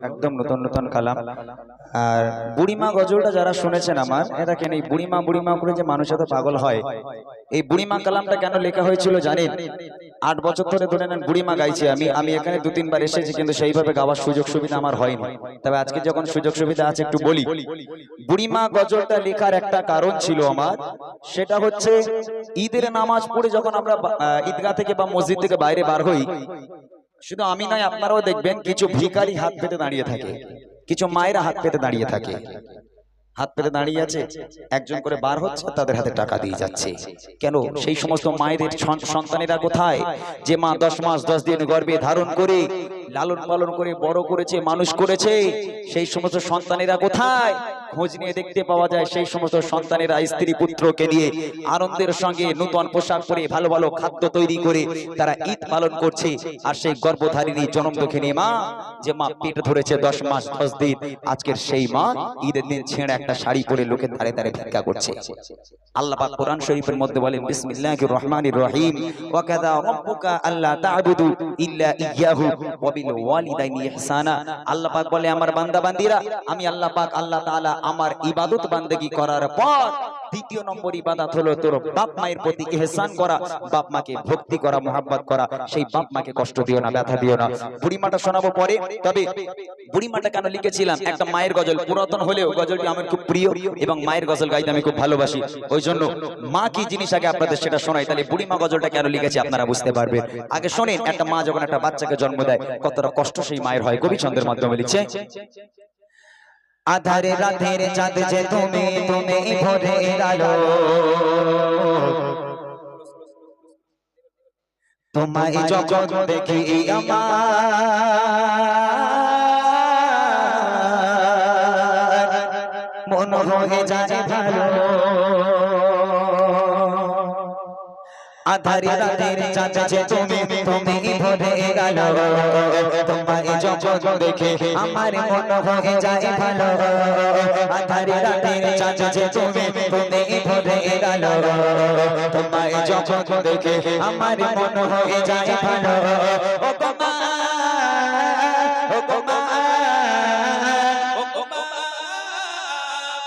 একদম নতুন নতুন কালাম। আর বুড়িমা গজলটা যারা শুনেছেন আমার, এ কেন এই বুড়িমা বুড়িমা করে যে মানুষ এত পাগল হয়, এই বুড়িমা কালামটা কেন লেখা হয়েছিল জানেন? আট বছর ধরে ধরে নেন বুড়িমা গাইছি আমি আমি এখানে দু তিনবার এসেছি, কিন্তু সেইভাবে গাওয়ার সুযোগ সুবিধা আমার হয়নি। তবে আজকে যখন সুযোগ সুবিধা আছে একটু বলি, বুড়িমা গজলটা লেখার একটা কারণ ছিল আমার, সেটা হচ্ছে ঈদের নামাজ পড়ে যখন আমরা ঈদগাহ থেকে বা মসজিদ থেকে বাইরে বার হই শুধু আমি নয়, আপনারাও দেখবেন কিছু ভিখারি হাত পেতে দাঁড়িয়ে থাকে, কিছু মায়েরা হাত পেতে দাঁড়িয়ে থাকে। হাত পেতে দাঁড়িয়ে আছে, একজন করে বার হচ্ছে, তাদের হাতে টাকা দিয়ে যাচ্ছে। কেন? সেই সমস্ত মায়েদের সন্তানেরা কোথায়? যে মা দশ মাস দশ দিন গর্বে ধারণ করে, লালন পালন করে, বড় করেছে, মানুষ করেছে, সেই সমস্ত সন্তানেরা কোথায়? খোঁজ নিয়ে দেখতে পাওয়া যায় সেই সমস্ত সন্তানেরা স্ত্রী পুত্রকে নিয়ে আনন্দের সঙ্গে নূতন পোশাক পরে ভালো ভালো খাদ্য তৈরি করে তারা ঈদ পালন করছে। আর সেই গর্ভধারিণী জনম দুঃখিনী মা, যে মা পেট ধরেছে দশ মাস দশ দিন আজকের সেই মা ঈদের দিন ছেঁড়ে একটা শাড়ি পরে লোকের ধারে ধারে ভিক্ষা করছে। আল্লাহ পাক কোরআন শরীফের মধ্যে বলেন, বিসমিল্লাহির রহমানির রহিম। ওয়া বলে আমার বান্দা বান্দিরা আমি আল্লাহ পাক আল্লাহ তাআলা আমার ইবাদত বান্দেগী করার পর দ্বিতীয় নম্বর ইবাদত হলো তোর বাপ মায়ের প্রতি ইহসান করা বাপ মাকে ভক্তি করা মোহাব্বত করা সেই বাপ মাকে কষ্ট দিও না ব্যথা দিও না। বুড়িমাটা শোনাবো পরে তবে বুড়িমাটা কেন লিখেছিলাম? একটা মায়ের গজল পুরাতন হলেও গজলটি আমার খুব প্রিয় এবং মায়ের গজল গাইতে আমি খুব ভালোবাসি। ওই জন্য মা কি জিনিস আগে আপনাদের সেটা শোনাই তাহলে বুড়িমা গজলটা কেন লিখেছি আপনারা বুঝতে পারবেন। আগে শোনেন একটা মা যখন একটা বাচ্চাকে জন্ম দেয় কতটা কষ্ট সেই মায়ের হয় কবি ছন্দের মাধ্যমে লিখছে। আধারে রাতের চাঁদ যে তুমি তুমি ভরে আলো তোমায় যখন দেখি আমার, মন হয়ে যায় ভালো। আধারে রাতের চাঁদ তুমি তুমি ভরে গেল। তোমায় যখন দেখে আমার মন হয়ে যায় ভালো। আধারে রাতের চাঁদ তুমি তুমি ভরে গেল। তোমায় যখন দেখে আমার মন হয়ে যায় ভালো।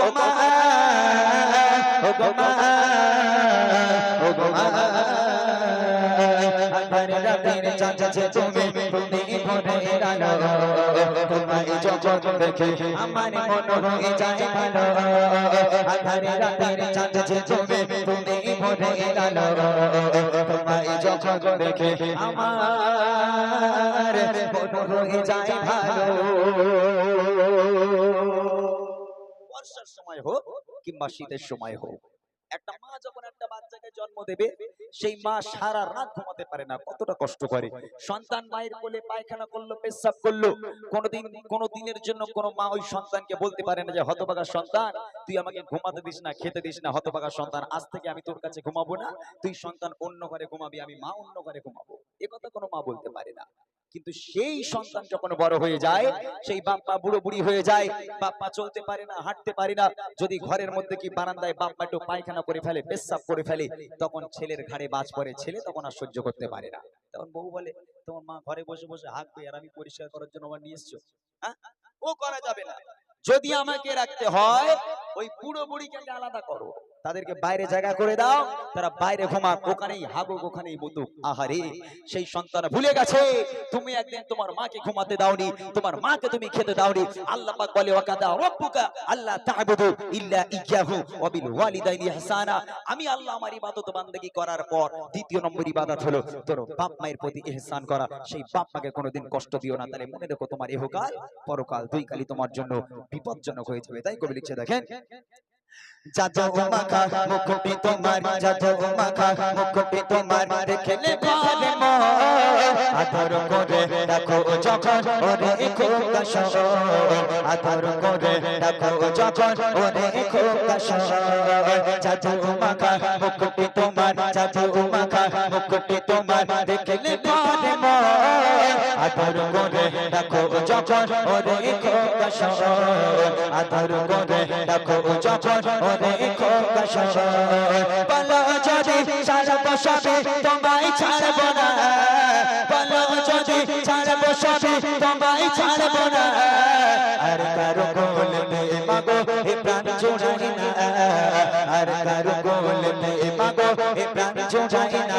ও গো মা ও গো মা ও গো মা আধারে রাতের যে তুমি তুমি ভরে এলো তোমায় যখন দেখে আমার মন হয়ে যায় ভালো আধারে রাতের যে তুমি তুমি ভরে এলো তোমায় যখন দেখে আমার মন হয়ে যায় ভালো সময় হোক কিংবা শীতের সময় হোক। একটা মা যখন একটা বাচ্চাকে জন্ম দেবে, সেই মা সারা রাত ঘুমাতে পারে না, কতটা কষ্ট করে। সন্তান মায়ের কোলে পায়খানা করল, পেশাব করল, কোনোদিন, কোনো দিনের জন্য কোনো মা ওই সন্তানকে বলতে পারে না যে, হতভাগা সন্তান, তুই আমাকে ঘুমাতে দিস না, খেতে দিস না, হতভাগা সন্তান, আজ থেকে আমি তোর কাছে ঘুমাবো না, তুই সন্তান অন্য ঘরে ঘুমাবি, আমি মা অন্য ঘরে ঘুমাবো। এ কথা কোনো মা বলতে পারে না। কিন্তু সেই সন্তান যখন বড় হয়ে যায়, সেই বাপ্পা বুড়ো বুড়ি হয়ে যায়। বাপ্পা চলতে পারে না, হাঁটতে পারে না। যদি ঘরের মধ্যে কি বারান্দায় বাপ্পা একটু পায়খানা করে ফেলে, পেশাব করে ফেলে, তখন ছেলের ঘাড়ে বাজ পড়ে। ছেলে তখন আর সহ্য করতে পারে না। তখন বউ বলে, তোমার মা ঘরে বসে বসে হাঁকবে আর আমি পরিষ্কার করার জন্য আমার নিয়ে এসছো। হ্যাঁ? ও করা যাবে না। যদি আমাকে রাখতে হয়, ওই বুড়ো বুড়িকে আলাদা করো। তাদেরকে বাইরে জায়গা করে দাও। তারা বাইরে ঘুমাক ওখানেই হাগুক ওখানেই মুতুক আহারে সেই সন্তান ভুলে গেছে। তুমি একদিন তোমার মাকে ঘুমাতে দাওনি তোমার মাকে তুমি খেতে দাওনি। আল্লাহ পাক বলে ওয়াকাদা রাব্বুকা আল্লাহ তা'বুদু ইল্লা ইয়াহু ওয়া বিল ওয়ালিদাইনি ইহসানা। আমি আল্লাহ আমার ইবাদত বান্দেগী করার পর দ্বিতীয় নম্বর ইবাদত হলো তোর বাপ মায়ের প্রতি ইহসান করা। সেই বাপ মাকে কোনোদিন কষ্ট দিও না। তাহলে মনে রেখো তোমার ইহকাল পরকাল দুই কালই তোমার জন্য বিপজ্জনক হয়ে যাবে। তাই কবি লিখছে দেখেন জাদু মাখা মুকুটি তোমার জাদু মাখা মুকুটি তোমার ভাবে মন। আদর করে দেখো যখন ওরে খোকা শহর আদর করে দেখো যখন ওরে মাখা মুকুটি তোমার মাখা ওরে খোকা শহর আদর করে দেখো যখন ওরে খোকা শহর বলো যদি ছাড়ব সবে তোমায় ছাড়ব না বলো যদি ছাড়ব সবে তোমায় ছাড়ব না আর কারও গোল মে মাগো এ প্রাণ জোড়াই না আর কারও গোল মে মাগো এ প্রাণ জোড়াই না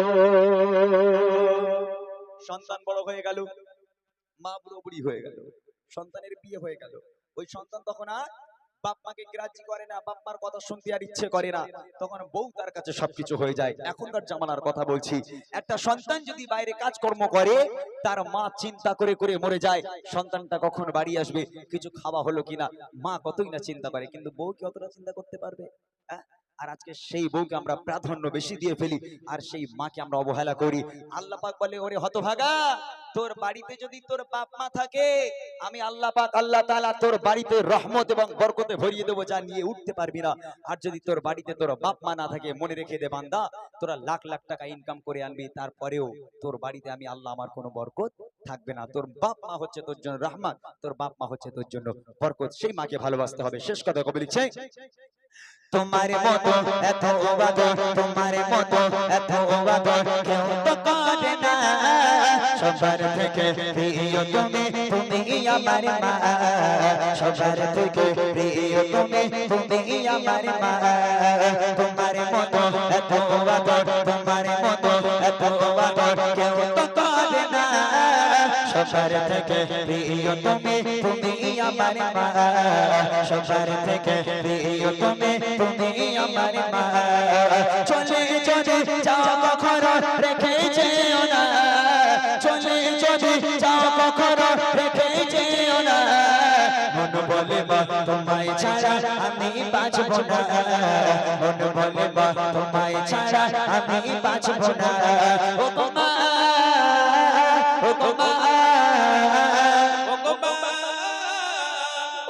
সন্তান বড় হয়ে গেল। মা বুড়ো বুড়ি হয়ে গেল। সন্তানের বিয়ে হয়ে গেল। ওই সন্তান তখন আর বাপ মাকে গ্রাহ্য করে না, বাপ মার কথা শুনতে আর ইচ্ছে করে না। তখন বউ তার কাছে সবকিছু হয়ে যায়। এখনকার জামানার কথা বলছি, একটা সন্তান যদি বাইরে কাজকর্ম করে, তার মা চিন্তা করে করে মরে যায়। সন্তানটা কখন বাড়ি আসবে, কিছু খাওয়া হলো কিনা, মা কতই না চিন্তা করে, কিন্তু বউ কি অতটা চিন্তা করতে পারবে? হ্যাঁ? আর আজকে সেই বউকে আমরা প্রাধান্য বেশি দিয়ে ফেলি, আর সেই মাকে আমরা অবহেলা করি। আল্লাহ পাক বলে, ওরে হতভাগা, তোর বাড়িতে যদি তোর বাপ মা থাকে, আমি আল্লাহ পাক, আল্লাহ তাআলা তোর বাড়িতে রহমত এবং বরকতে ভরিয়ে দেবো, যা নিয়ে উঠতে পারবি না। আর যদি তোর বাড়িতে তোর বাপ মা না থাকে, মনে রেখে দে বান্দা, তোরা লাখ লাখ টাকা ইনকাম করে আনবি, তারপরেও তোর বাড়িতে আমি আল্লাহ আমার কোনো বরকত থাকবে না। তোর বাপ মা হচ্ছে তোর জন্য রহমান তোর বাপ মা হচ্ছে তোর জন্য বরকত। সেই মাকে ভালোবাসতে হবে। শেষ কথা কবি লিখছে? তোমার মতো এত অবাদর তোমার মতো এত অবাদর কেউ তো করে না। সবার থেকে প্রিয় তুমি তুমি আমার মা। সবার থেকে প্রিয় তুমি তুমি আমার মা। তোমার মতো এত অবাদর তোমার মতো এত অবাদর কেউ তো করে না। সবার থেকে প্রিয় তুমি তুমি আমার মা। সবার থেকে প্রিয় তুমি তুমি আমার মা। চলে চলে যাও কখনো রেখে যেও না। চলে চলে যাও কখনো রেখে না। তোমায় ছাড়া আমি বাঁচব না। মন বলে মা, তোমায় ছাড়া আমি বাঁচব না।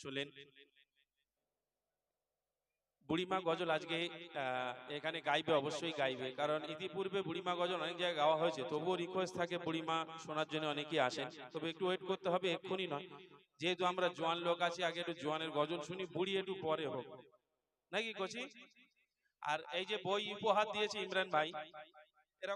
শুনলেন? বুড়িমা গজল আজকে এখানে গাইবে, অবশ্যই গাইবে। কারণ ইতিপূর্বে বুড়িমা গজল অনেক জায়গায় গাওয়া হয়েছে। তবুও রিকোয়েস্ট থাকে বুড়িমা শোনার জন্য অনেকেই আসেন। তবে একটু ওয়েট করতে হবে, এক্ষুনি নয়। যেহেতু আমরা জোয়ান লোক আছি, আগে একটু জোয়ানের গজল শুনি, বুড়ি একটু পরে হোক। নাকি কচি? আর এই যে বই উপহার দিয়েছে ইমরান ভাই